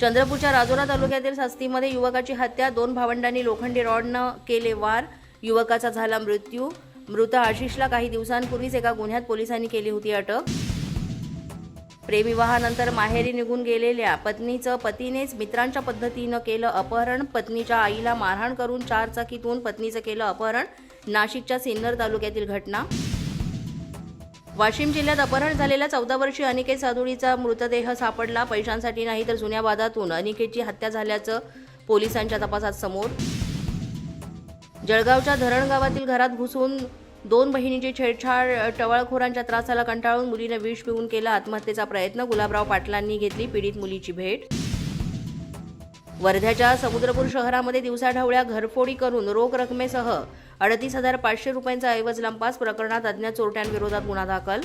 चंद्रपूरच्या राजोरा तालुक्यातील सास्तीमध्ये युवकाची हत्या दोन भावंडांनी लोखंडी रॉडनं केले वार युवकाचा झाला मृत्यू. मृत आशिषला काही दिवसांपूर्वीच एका गुन्ह्यात पोलिसांनी केली होती अटक. प्रेमविवाहानंतर माहेरी निघून गेलेल्या पत्नीचं पतीनेच मित्रांच्या पद्धतीनं केलं अपहरण. पत्नीच्या आईला मारहाण करून चारचाकीतून पत्नीचं केलं अपहरण. नाशिकच्या सिन्नर तालुक्यातील घटना. वाशिम जिल्ह्यात अपहरण झालेल्या चौदा वर्षीय अनिकेत साधुडीचा मृतदेह सापडला. पैशांसाठी नाही तर जुन्या वादातून अनिकेतची हत्या झाल्याचं पोलिसांच्या तपासात समोर. जळगावच्या धरण गावातील घरात घुसून दोन बहिणीची छेडछाड टवाळखोरांच्या त्रासाला कंटाळून मुलीनं विष पिऊन केला. आत्महत्येचा प्रयत्न गुलाबराव पाटलांनी घेतली पीडित मुलीची भेट वर्ध्याच्या समुद्रपूर शहरामध्ये दिवसाढवळ्या घरफोडी करून रोख रकमेसह अडतीस हजार पाचशे रुपयांचा ऐवज लंपास प्रकरणात अज्ञात चोरट्यांविरोधात गुन्हा दाखल.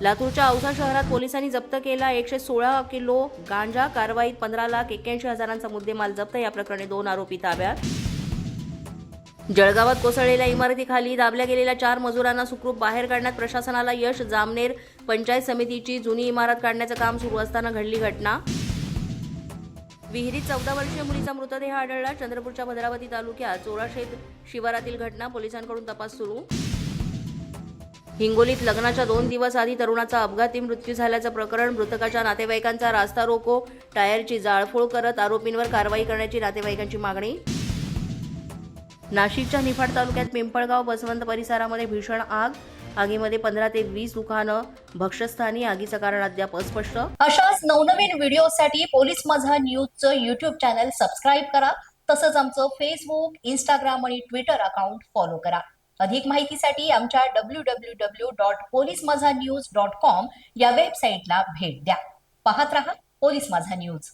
लातूरच्या औसा शहरात पोलिसांनी जप्त केला एकशे सोळा किलो गांजा कारवाईत पंधरा लाख एक्क्याऐंशी हजारांचा मुद्देमाल जप्त या प्रकरणी दोन आरोपी ताब्यात. जळगावात कोसळलेल्या इमारतीखाली दाबल्या गेलेल्या चार मजुरांना सुखरूप बाहेर काढण्यात प्रशासनाला यश जामनेर पंचायत समितीची जुनी इमारत काढण्याचं काम सुरू असताना घडली घटना. विहिरीत चौदा वर्षीय मुलीचा मृतदेह आढळला. चंद्रपूरच्या भद्रावती तालुक्यात चोराशेत शिवारातील घटना पोलिसांकडून तपास सुरू. हिंगोलीत लग्नाच्या दोन दिवस आधी तरुणाचा अपघाती मृत्यू झाल्याचं प्रकरण मृतकाच्या नातेवाईकांचा रास्ता रोको टायरची जाळफोळ करत आरोपींवर कारवाई करण्याची नातेवाईकांची मागणी. नाशिकच्या निफाड तालुक्यात पिंपळगाव बसवंत परिसरामध्ये भीषण आग आगीमध्ये पंधरा ते वीस दुकानं भक्षस्थानी आगीचं कारण अद्याप अस्पष्ट. अशाच नवनवीन व्हिडिओसाठी पोलीस माझा न्यूजचं युट्यूब चॅनल सबस्क्राईब करा. तसंच आमचं फेसबुक इंस्टाग्राम आणि ट्विटर अकाउंट फॉलो करा. अधिक माहितीसाठी आमच्या W W W dot police Majha news dot com या वेबसाईटला भेट द्या. पाहत रहा पोलीस माझा न्यूज